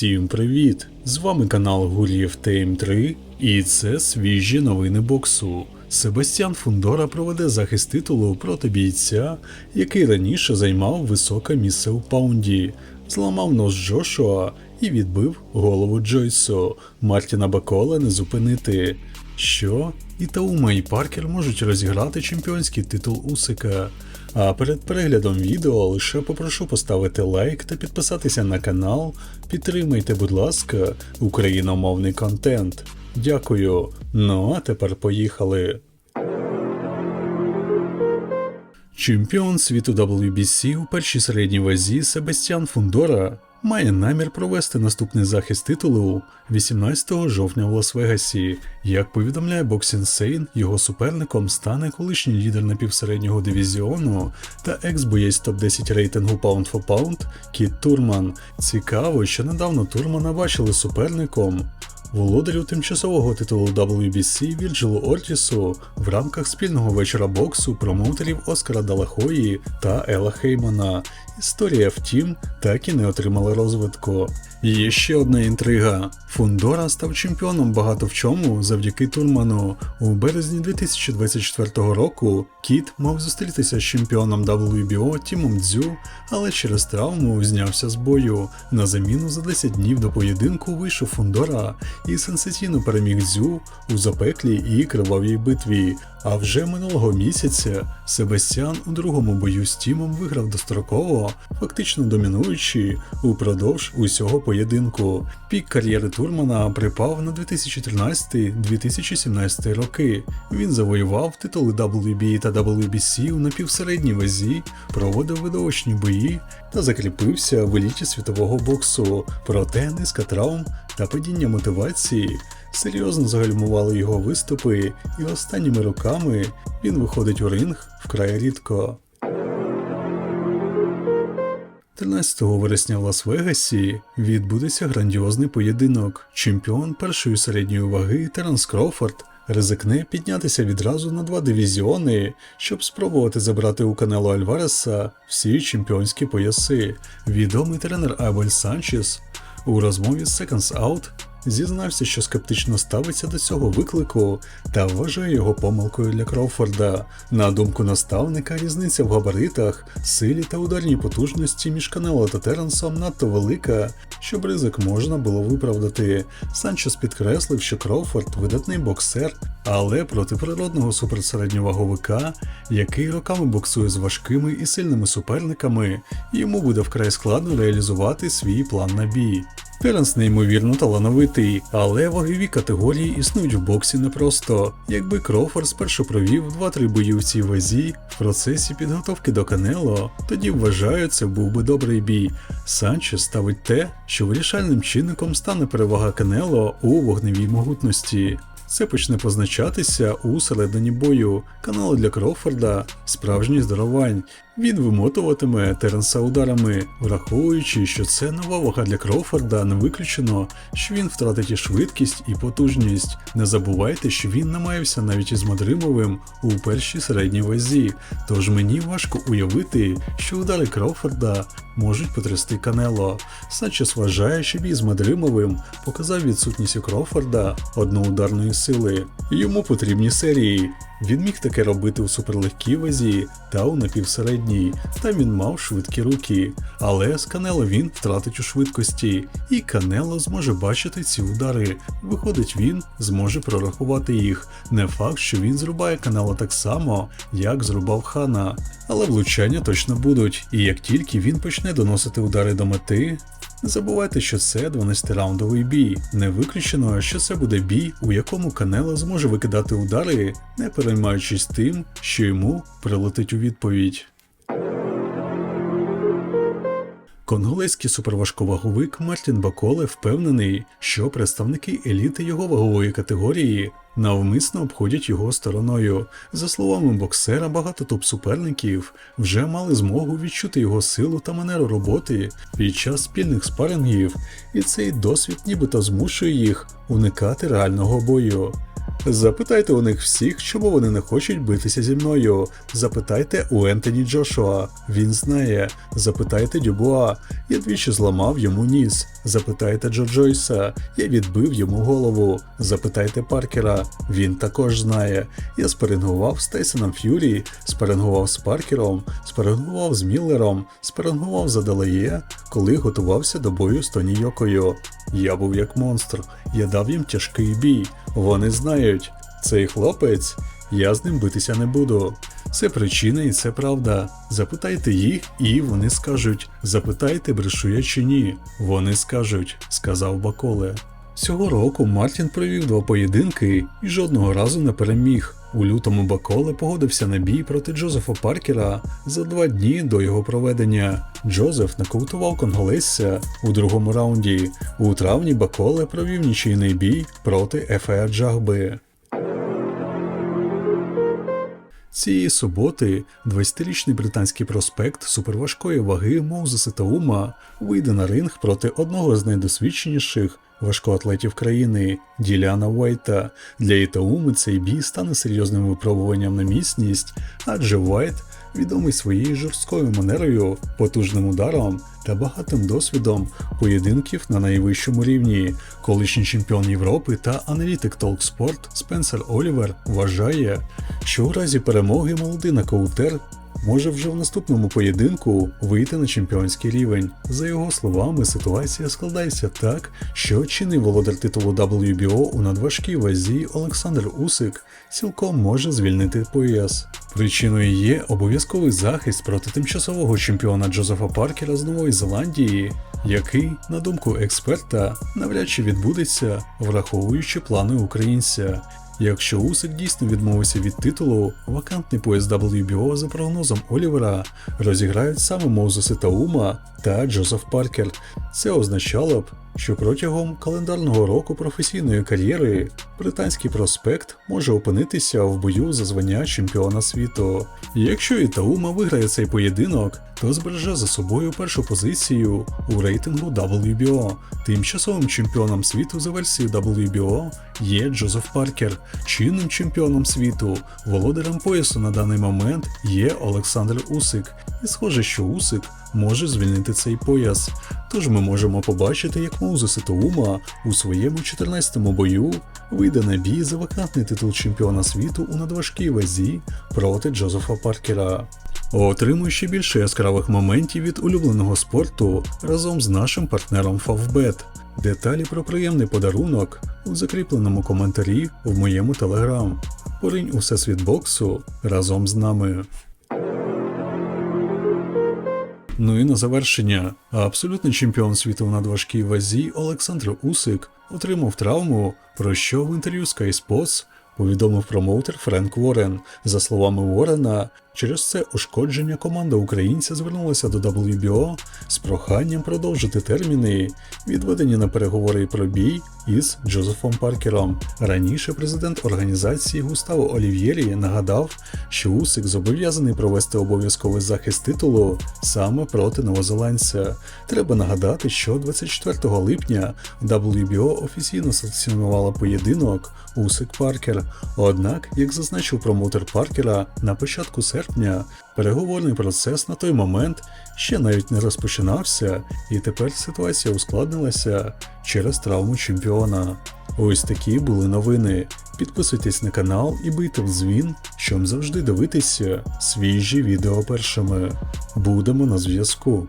Всім привіт! З вами канал Гур'єв Тейм 3 і це свіжі новини боксу. Себастьян Фундора проведе захист титулу проти бійця, який раніше займав високе місце у паунді, зламав нос Джошуа і відбив голову Джойсу. Мартіна Бакола не зупинити. Що? І Таума і Паркер можуть розіграти чемпіонський титул Усика. А перед переглядом відео лише попрошу поставити лайк та підписатися на канал. Підтримайте, будь ласка, україномовний контент. Дякую. Ну а тепер поїхали. Чемпіон світу WBC у першій середній вазі Себастьян Фундора має намір провести наступний захист титулу 18 жовтня в Лас-Вегасі. Як повідомляє Боксінсейн, його суперником стане колишній лідер напівсереднього дивізіону та екс-боєць топ-10 рейтингу Pound for Pound Кіт Турман. Цікаво, що недавно Турмана бачили суперником володарю тимчасового титулу WBC Вірджилу Ортісу в рамках спільного вечора боксу промоутерів Оскара Далахої та Ела Хеймана. Історія, втім, так і не отримала розвитку. Є ще одна інтрига. Фундора став чемпіоном багато в чому завдяки Турману. У березні 2024 року Кіт мав зустрітися з чемпіоном WBO Тімом Дзю, але через травму знявся з бою. На заміну за 10 днів до поєдинку вийшов Фундора і сенсаційно переміг Дзю у запеклій і кривавій битві. А вже минулого місяця Себастьян у другому бою з Тімом виграв достроково, фактично домінуючи упродовж усього поєдинку. Пік кар'єри Турмана припав на 2013-2017 роки. Він завоював титули WBA та WBC у напівсередній вазі, проводив видовищні бої та закріпився в еліті світового боксу. Проте низка травм та падіння мотивації серйозно загальмували його виступи, і останніми роками він виходить у ринг вкрай рідко. 13 вересня в Лас-Вегасі відбудеться грандіозний поєдинок. Чемпіон першої середньої ваги Теренс Крофорд ризикне піднятися відразу на два дивізіони, щоб спробувати забрати у Канело Альвареса всі чемпіонські пояси. Відомий тренер Абель Санчес у розмові з Seconds Out зізнався, що скептично ставиться до цього виклику та вважає його помилкою для Кроуфорда. На думку наставника, різниця в габаритах, силі та ударній потужності між Канело та Теренсом надто велика, щоб ризик можна було виправдати. Санчес підкреслив, що Кроуфорд видатний боксер, але проти природного суперсередньоваговика, який роками боксує з важкими і сильними суперниками, йому буде вкрай складно реалізувати свій план на бій. Теренс неймовірно талановитий, але вагові категорії існують в боксі непросто. Якби Кроуфорд спершу провів 2-3 бої в цій вазі в процесі підготовки до Канело, тоді вважаю, це був би добрий бій. Санчес ставить те, що вирішальним чинником стане перевага Канело у вогневій могутності. Це почне позначатися у середині бою. Канали для Кроуфорда справжній здоровань. Він вимотуватиме Теренса ударами, враховуючи, що це нова вага для Кроуфорда, не виключено, що він втратить і швидкість і потужність. Не забувайте, що він намаявся навіть із Мадримовим у першій середній вазі, тож мені важко уявити, що удари Кроуфорда можуть потрясти Канело. Санчес вважає, що бій з Мадримовим показав відсутність у Кроуфорда одноударної сили. Йому потрібні серії. Він міг таке робити у суперлегкій вазі та у напівсередній, там він мав швидкі руки. Але з Канело він втратить у швидкості, і Канело зможе бачити ці удари. Виходить, він зможе прорахувати їх. Не факт, що він зрубає Канело так само, як зрубав Хана. Але влучання точно будуть, і як тільки він почне доносити удари до мети, не забувайте, що це 12-раундовий бій. Не виключено, що це буде бій, у якому Канело зможе викидати удари, не переймаючись тим, що йому прилетить у відповідь. Конголезький суперважковаговик Мартін Баколе впевнений, що представники еліти його вагової категорії навмисно обходять його стороною. За словами боксера, багато топ-суперників вже мали змогу відчути його силу та манеру роботи під час спільних спарингів, і цей досвід нібито змушує їх уникати реального бою. Запитайте у них всіх, чому вони не хочуть битися зі мною. Запитайте у Ентоні Джошуа, він знає. Запитайте Дюбуа, я двічі зламав йому ніс. Запитайте Джо Джойса, я відбив йому голову. Запитайте Паркера, він також знає. Я спарингував з Тейсоном Ф'юрі, спарингував з Паркером, спарингував з Міллером, спарингував за Далеє, коли готувався до бою з Тоні Йокою. Я був як монстр, я дав їм тяжкий бій. Вони знають, цей хлопець, я з ним битися не буду. Це причина і це правда. Запитайте їх, і вони скажуть. Запитайте, брешу чи ні. Вони скажуть, сказав Баколе. Цього року Мартін провів два поєдинки і жодного разу не переміг. У лютому Баколе погодився на бій проти Джозефа Паркера за два дні до його проведення. Джозеф нокаутував конголезця у другому раунді. У травні Баколе провів нічийний бій проти Ефеа Джагби. Цієї суботи 20-річний британський проспект суперважкої ваги Моузеса Таума вийде на ринг проти одного з найдосвідченіших важкоатлетів країни Діляна Уайта. Для Ітауми цей бій стане серйозним випробуванням на міцність, адже Уайт відомий своєю жорсткою манерою, потужним ударом та багатим досвідом поєдинків на найвищому рівні. Колишній чемпіон Європи та аналітик Talksport Спенсер Олівер вважає, що у разі перемоги молодий нокаутер може вже в наступному поєдинку вийти на чемпіонський рівень. За його словами, ситуація складається так, що чинний володар титулу WBO у надважкій вазі Олександр Усик цілком може звільнити пояс. Причиною є обов'язковий захист проти тимчасового чемпіона Джозефа Паркера з Нової Зеландії, який, на думку експерта, навряд чи відбудеться, враховуючи плани українця. Якщо Усик дійсно відмовився від титулу, вакантний пояс WBO за прогнозом Олівера розіграють саме Моузеси Таума та Джозеф Паркер. Це означало б, що протягом календарного року професійної кар'єри британський проспект може опинитися в бою за звання чемпіона світу. Якщо і Таума виграє цей поєдинок, то збереже за собою першу позицію у рейтингу WBO. Тимчасовим чемпіоном світу за версією WBO є Джозеф Паркер, чинним чемпіоном світу, володарем поясу на даний момент є Олександр Усик. І схоже, що Усик може звільнити цей пояс. Тож ми можемо побачити, як Моузес Таума у своєму 14-му бою вийде на бій за вакантний титул чемпіона світу у надважкій вазі проти Джозефа Паркера. Отримуй ще більше яскравих моментів від улюбленого спорту разом з нашим партнером Favbet. Деталі про приємний подарунок у закріпленому коментарі в моєму телеграм. Поринь у всесвіт боксу разом з нами. Ну і на завершення, абсолютний чемпіон світу в надважкій вазі Олександр Усик отримав травму, про що в інтерв'ю Sky Sports повідомив промоутер Френк Уоррен. За словами Уоррена, через це ушкодження команда українця звернулася до WBO з проханням продовжити терміни, відведені на переговори про бій із Джозефом Паркером. Раніше президент організації Густаво Олів'єрі нагадав, що Усик зобов'язаний провести обов'язковий захист титулу саме проти новозеландця. Треба нагадати, що 24 липня WBO офіційно санкціонувала поєдинок Усик Паркер. Однак, як зазначив промоутер Паркера, на початку серпня переговорний процес на той момент ще навіть не розпочинався, і тепер ситуація ускладнилася через травму чемпіона. Ось такі були новини. Підписуйтесь на канал і бийте в дзвін, щоб завжди дивитися свіжі відео першими. Будемо на зв'язку.